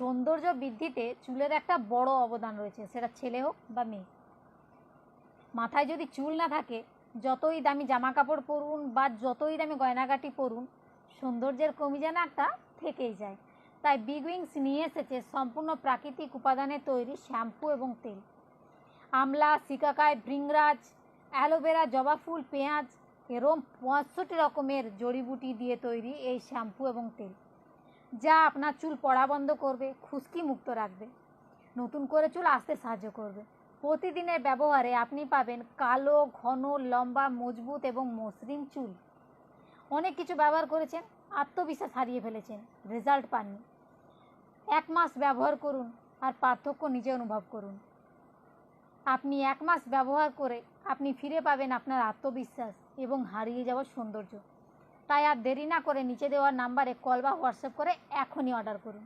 সৌন্দর্য বৃদ্ধিতে চুলের একটা বড় অবদান রয়েছে, সেটা ছেলে হোক বা মেয়ে। মাথায় যদি চুল না থাকে, যতই দামি জামা কাপড় পরুন বা যতই দামি গয়নাগাটি পরুন, সৌন্দর্যের কমি যেন একটা থেকেই যায়। তাই বিগ উইংস নিয়ে এসেছে সম্পূর্ণ প্রাকৃতিক উপাদানে তৈরি শ্যাম্পু এবং তেল। আমলা সিকাকাই ভৃংরাজ অ্যালোভেরা, জবা ফুল, পেঁয়াজ, এরম পঁয়ষট্টি রকমের জড়িবুটি দিয়ে তৈরি এই শ্যাম্পু এবং তেল। যা আপনার চুল পড়া বন্ধ করবে, খুশকি মুক্ত রাখবে। নতুন করে চুল আসতে সাহায্য করবে। প্রতিদিনের ব্যবহারে আপনি পাবেন কালো, ঘন, লম্বা, মজবুত এবং মসৃণ চুল। অনেক কিছু ব্যবহার করেছেন, আত্মবিশ্বাস হারিয়ে ফেলেছেন, রেজাল্ট পাননি। এক মাস ব্যবহার করুন আর পার্থক্য নিজে অনুভব করুন। আপনি এক মাস ব্যবহার করে আপনি ফিরে পাবেন আপনার আত্মবিশ্বাস এবং হারিয়ে যাওয়ার সৌন্দর্য। তাই আর দেরি না করে নিচে দেওয়া নাম্বারে কল বা হোয়াটসঅ্যাপ করে এখনই অর্ডার করুন।